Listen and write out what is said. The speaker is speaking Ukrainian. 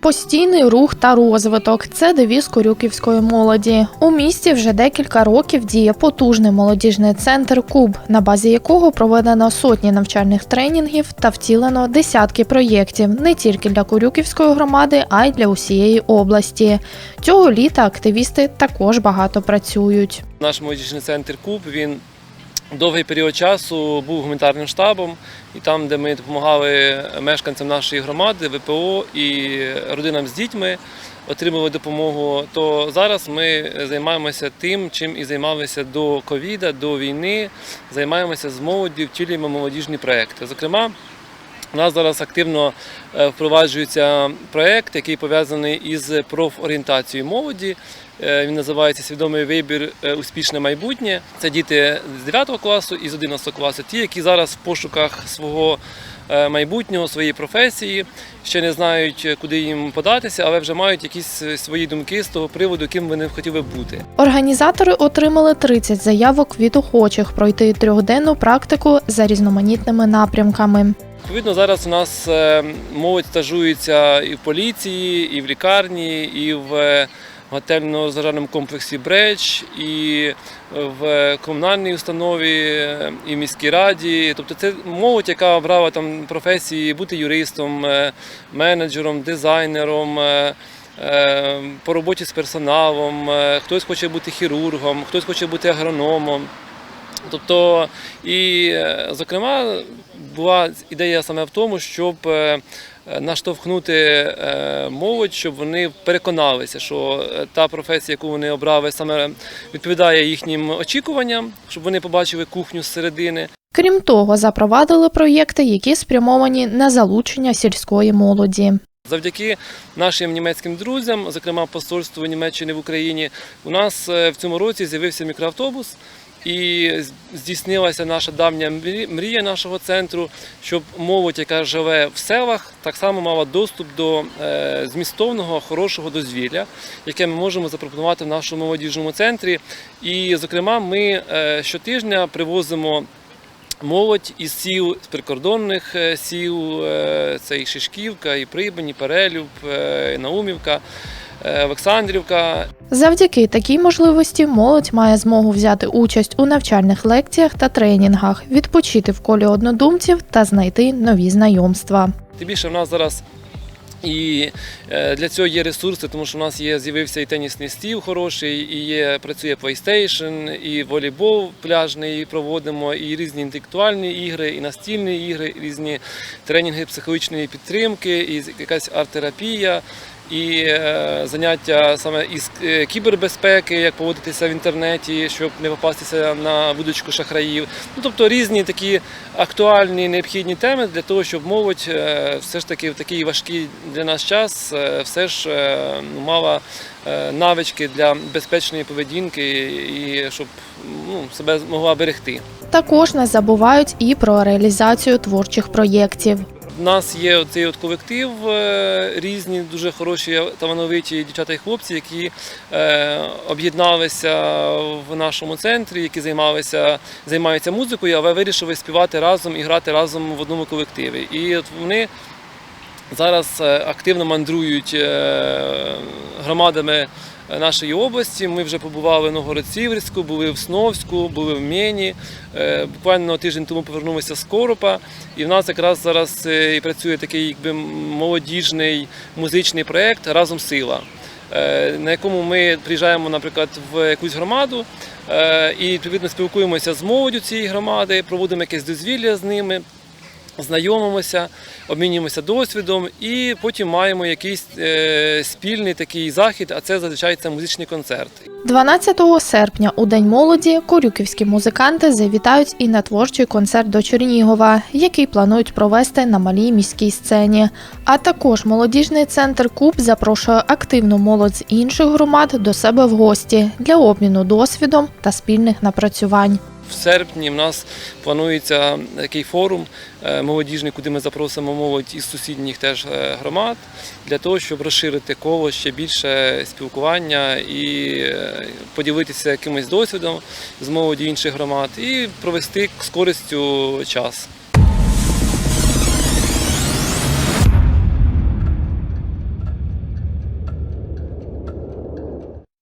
Постійний рух та розвиток це девіз корюківської молоді. У місті вже декілька років діє потужний молодіжний центр Куб, на базі якого проведено сотні навчальних тренінгів та втілено десятки проєктів не тільки для Корюківської громади, а й для усієї області. Цього літа активісти також багато працюють. Наш молодіжний центр Куб він довгий період часу був гуманітарним штабом, і там, де ми допомагали мешканцям нашої громади, ВПО і родинам з дітьми, отримували допомогу. То зараз ми займаємося тим, чим і займалися до ковіда, до війни. Займаємося з молоддю, втілюємо молодіжні проекти. Зокрема. У нас зараз активно е, впроваджується проєкт, який пов'язаний із профорієнтацією молоді. Е, Він називається Свідомий вибір е, успішне майбутнє. Це діти з 9 класу і з 11 класу, ті, які зараз в пошуках свого майбутнього, своєї професії, ще не знають, куди їм податися, але вже мають якісь свої думки з того приводу, ким вони хотіли бути. Організатори отримали 30 заявок від охочих пройти трьохденну практику за різноманітними напрямками. Відповідно, зараз у нас е, молодь стажується і в поліції, і в лікарні, і в е, готельно-розважальному комплексі Бреч, і в комунальній установі, і в міській раді. Тобто це молодь, яка обрала там професії бути юристом, е, менеджером, дизайнером. По роботі з персоналом, хтось хоче бути хірургом, хтось хоче бути агрономом. Тобто, і, зокрема, була ідея саме в тому, щоб е, наштовхнути е, молодь, щоб вони переконалися, що е, та професія, яку вони обрали, саме відповідає їхнім очікуванням, щоб вони побачили кухню зсередини. Крім того, запровадили проєкти, які спрямовані на залучення сільської молоді. Завдяки нашим німецьким друзям, зокрема посольству Німеччини в Україні, у нас в цьому році з'явився мікроавтобус. І здійснилася наша давня мрія нашого центру, щоб молодь, яка живе в селах, так само мала доступ до е, змістовного хорошого дозвілля, яке ми можемо запропонувати в нашому молодіжному центрі. І, зокрема, ми е, щотижня привозимо молодь із сіл, з прикордонних е, сіл, це і Шишківка, і Прибань, і Перелюб, і Наумівка, Олександрівка. Завдяки такій можливості молодь має змогу взяти участь у навчальних лекціях та тренінгах, відпочити в колі однодумців та знайти нові знайомства. Тим більше в нас зараз і е, для цього є ресурси, тому що в нас є з'явився і тенісний стіл хороший, і є працює PlayStation, і волейбол пляжний проводимо, і різні інтелектуальні ігри, і настільні ігри, і різні тренінги психологічної підтримки, і якась арт-терапія. І е, заняття саме із е, кібербезпеки, як поводитися в інтернеті, щоб не попастися на вудочку шахраїв. Ну тобто різні такі актуальні необхідні теми для того, щоб молодь е, все ж таки в такий важкий для нас час все ж мала навички для безпечної поведінки і щоб ну, себе змогла берегти. Також не забувають і про реалізацію творчих проєктів. У нас є цей от колектив е, різні, дуже хороші талановиті дівчата і хлопці, які е, об'єдналися в нашому центрі, які займалися, займаються музикою, але вирішили співати разом і грати разом в одному колективі. І от вони зараз е, активно мандрують е, громадами нашої області. Ми вже побували в Новгород-Сіверську, були в Сновську, були в Мені. Е, Буквально тиждень тому повернулися з Коропа. І в нас якраз зараз е, і працює такий якби молодіжний музичний проєкт Разом сила. е, На якому ми приїжджаємо, наприклад, в якусь громаду е, і відповідно спілкуємося з молоддю цієї громади, проводимо якесь дозвілля з ними, знайомимося, обмінюємося досвідом і потім маємо якийсь е, спільний такий захід, а це зазвичай це музичний концерт. 12 серпня у День молоді корюківські музиканти завітають і на творчий концерт до Чернігова, який планують провести на малій міській сцені. А також молодіжний центр Куб запрошує активну молодь з інших громад до себе в гості для обміну досвідом та спільних напрацювань. В серпні в нас планується такий форум е, молодіжний, куди ми запросимо молодь із сусідніх теж е, громад для того, щоб розширити коло ще більше спілкування і е, поділитися якимось досвідом з молоді інших громад і провести з користю час.